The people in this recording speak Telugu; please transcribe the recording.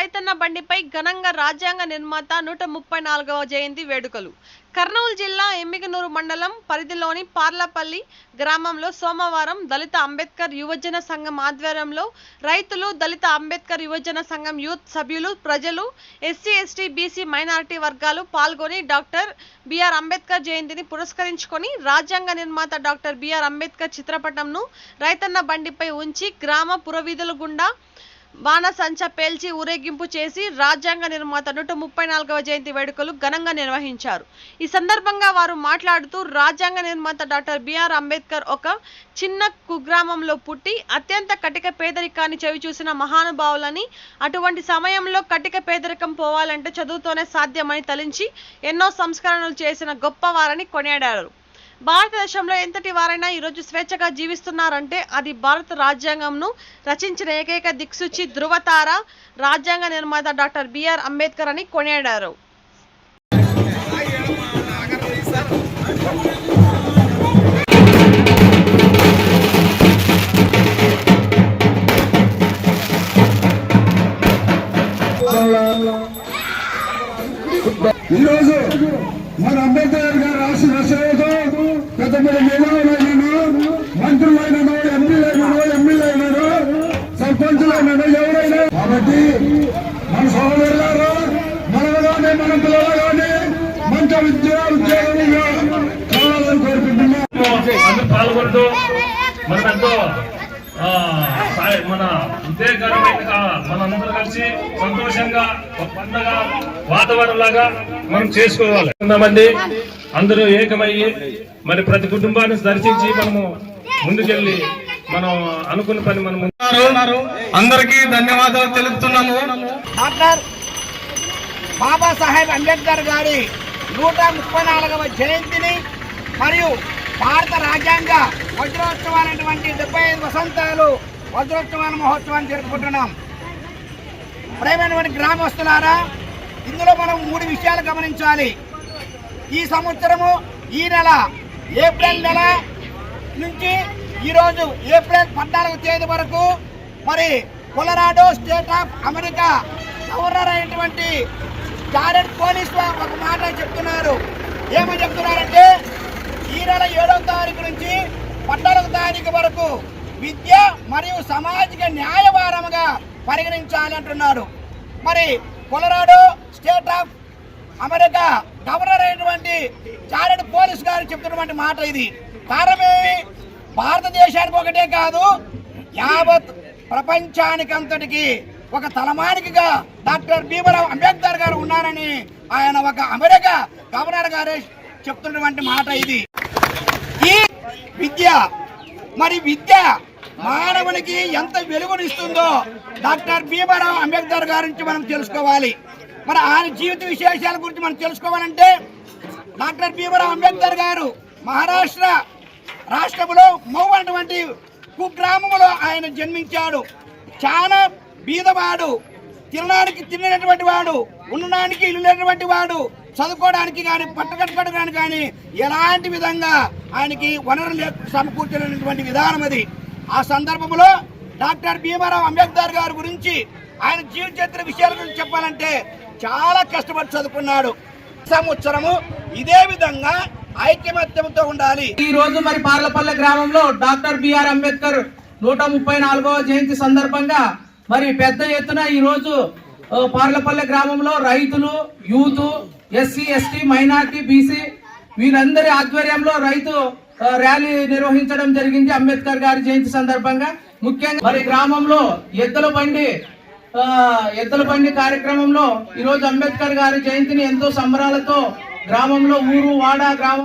రైతన్న బండిపై ఘనంగా రాజ్యాంగ నిర్మాత నూట ముప్పై నాలుగవ జయంతి వేడుకలు. కర్నూలు జిల్లా ఎమ్మిగనూరు మండలం పరిధిలోని పార్లపల్లి గ్రామంలో సోమవారం దళిత అంబేద్కర్ యువజన సంఘం ఆధ్వర్యంలో రైతులు దళిత అంబేద్కర్ యువజన సంఘం యూత్ సభ్యులు ప్రజలు ఎస్సీ ఎస్టీ బీసీ మైనారిటీ వర్గాలు పాల్గొని డాక్టర్ బిఆర్ అంబేద్కర్ జయంతిని పురస్కరించుకొని రాజ్యాంగ నిర్మాత డాక్టర్ బిఆర్ అంబేద్కర్ చిత్రపటంను రైతన్న బండిపై ఉంచి గ్రామ పురవీధుల గుండా బాణసంచ పేల్చి ఊరేగింపు చేసి రాజ్యాంగ నిర్మాత నూట ముప్పై నాలుగవ జయంతి వేడుకలు ఘనంగా నిర్వహించారు. ఈ సందర్భంగా వారు మాట్లాడుతూ రాజ్యాంగ నిర్మాత డాక్టర్ బిఆర్ అంబేద్కర్ ఒక చిన్న కుగ్రామంలో పుట్టి అత్యంత కటిక పేదరికాన్ని చవి చూసిన మహానుభావులని అటువంటి సమయంలో కటిక పేదరికం పోవాలంటే చదువుతోనే సాధ్యమని తలించి ఎన్నో సంస్కరణలు చేసిన గొప్పవారని కొనియాడారు. భారతదేశంలో ఎంతటి వారైనా ఈరోజు స్వేచ్ఛగా జీవిస్తున్నారంటే అది భారత రాజ్యాంగంను రచించిన ఏకైక దిక్సూచి ధృవతార రాజ్యాంగ నిర్మాత డాక్టర్ బిఆర్ అంబేద్కర్ అని కొనియాడారు. ఈరోజు మన అంబేద్కర్ గారు రాసిన రచనలతో పెద్ద ఎంపీలు మేధావులైనను ఎమ్మెల్యే ఎంపీలైనను సర్పంచులు సర్పంచులైనను ఎవరైనా. కాబట్టి మన సోదరులారు మనలోనే మన పిల్లలుగానే మంచి విద్య ఉద్యోగంగా కావాలని కోరుకుంటున్నాం. పాల్గొంటూ మనకంటూ ఉద్యోగకరమైన మనందరూ కలిసి సంతోషంగా ఒక పండగ వాతావరణం లాగా మనం చేసుకోవాలి. మంది అందరూ ఏకమయ్యి మరి ప్రతి కుటుంబాన్ని దర్శించి మనము ముందుకెళ్ళి మనం అనుకున్న పని మనం అందరికీ ధన్యవాదాలు తెలుపుతున్నాము. డాక్టర్ బాబాసాహెబ్ అంబేద్కర్ గారి నూట ముప్పై నాలుగవ జయంతిని మరియు భారత రాజ్యాంగ వజ్రోత్సవాలైనటువంటి డెబ్బై ఐదు వసంతాలు వజ్రోత్సవాల మహోత్సవాన్ని జరుపుకుంటున్నాం. ప్రేమైనటువంటి గ్రామస్తులారా ఇందులో మనం మూడు విషయాలు గమనించాలి. ఈ సంవత్సరము ఈ నెల ఏప్రిల్ నెల నుంచి ఈరోజు ఏప్రిల్ పద్నాలుగు తేదీ వరకు మరి Colorado state of America governor అయినటువంటి జారెడ్ పోలీస్ ఒక మాట చెప్తున్నారు. ఏమని చెప్తున్నారంటే ఈ నెల ఏడవ తారీఖు నుంచి పద్నాలుగు తారీఖు వరకు విద్య మరియు సామాజిక న్యాయవారముగా పరిగణించాలి అంటున్నాడు. మరి Colorado state of America governor అయినటువంటి చారెడ్ పోలీస్ గారు చెప్తున్నటువంటి మాట ఇది. కారణమేమి భారతదేశానికి ఒకటే కాదు యావత్ ప్రపంచానికంతటికి ఒక తలమానికిగా డాక్టర్ భీమరావు అంబేద్కర్ గారు ఉన్నారని ఆయన ఒక అమెరికా గవర్నర్ గారే చెప్తున్నటువంటి మాట ఇది. ఈ విద్య మరి విద్య మానవునికి ఎంత వెలుగునిస్తుందో డాక్టర్ భీమరావు అంబేద్కర్ గారి నుంచి మనం తెలుసుకోవాలి. మరి ఆయన జీవిత విశేషాల గురించి మనం తెలుసుకోవాలంటే డాక్టర్ భీమరావు అంబేద్కర్ గారు మహారాష్ట్ర రాష్ట్రంలో మౌ అటువంటి కుగ్రామంలో ఆయన జన్మించాడు. చాలా బీదవాడు తినడానికి తిననటువంటి వాడు ఉండడానికి ఇల్లు లేనటువంటి వాడు చదువుకోవడానికి కానీ పట్టకట్టుకోవడానికి కానీ ఎలాంటి విధంగా ఆయనకి వనరులు సమకూర్చినటువంటి విధానం అది. ఆ సందర్భంలో డాక్టర్ భీమారావు అంబేద్కర్ గారి గురించి ఆయన జీవిత చరిత్ర విషయాల గురించి చెప్పాలంటే చాలా కష్టపడి చదువుకున్నాడు. సంవత్సరము ఇదే విధంగా ఐక్యమత్యంతో ఉండాలి. ఈ రోజు మరి పార్లపల్లె గ్రామంలో డాక్టర్ బిఆర్ అంబేద్కర్ నూట ముప్పై నాలుగవ జయంతి సందర్భంగా మరి పెద్ద ఎత్తున ఈ రోజు పార్లపల్లె గ్రామంలో రైతులు youth SC ST minority BC వీరందరి ఆధ్వర్యంలో రైతు ర్యాలీ నిర్వహించడం జరిగింది అంబేద్కర్ గారి జయంతి సందర్భంగా. ముఖ్యంగా మరి గ్రామంలో ఎద్దుల బండి ఆ, ఎద్దుల బండి కార్యక్రమంలో ఈ రోజు అంబేద్కర్ గారి జయంతిని ఎంతో సంబరాలతో గ్రామంలో ఊరు వాడ గ్రామం